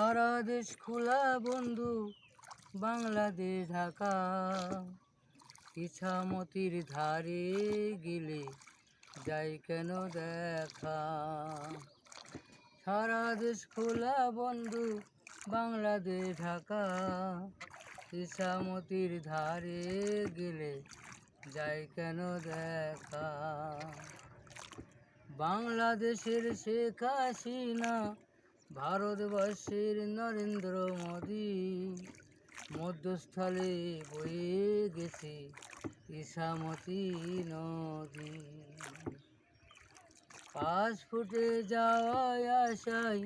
সারা দেশ খোলা বন্ধু, বাংলাদেশ ঢাকা। ইছামতির ধারে গেলে যাই কেন দেখা? সারা দেশ খোলা বন্ধু, বাংলাদেশ ঢাকা। ইছামতির ধারে গেলে যাই কেন দেখা? বাংলাদেশের শেখ হাসিনা ভারতবর্ষের নরেন্দ্র মোদী মধ্যস্থলে বয়ে গেছে ইসামতি নদী। পাসপোর্টে যাওয়ায় আসাই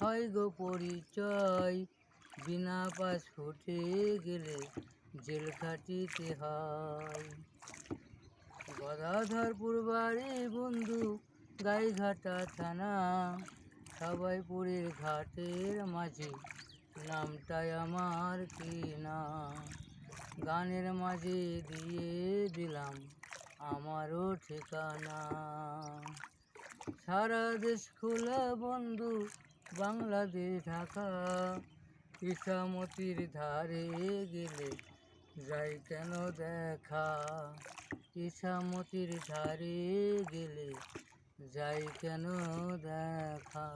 হয় গো পরিচয়, বিনা পাসপোর্টে গেলে জেল খাটিতে হয়। গদাধরপুর বাড়ি বন্ধু, গাইঘাটা থানা সবাইপুরের ঘাটের মাঝে, নামটাই আমার কি না গানের মাঝে দিয়ে দিলাম আমারও ঠিকানা। সারা দেশ খোলা বন্ধু বাংলাদেশ ঢাকা। ইসামতির ধারে গেলে যাই কেন দেখা? ইসামতির ধারে গেলে যাই কেন দেখা?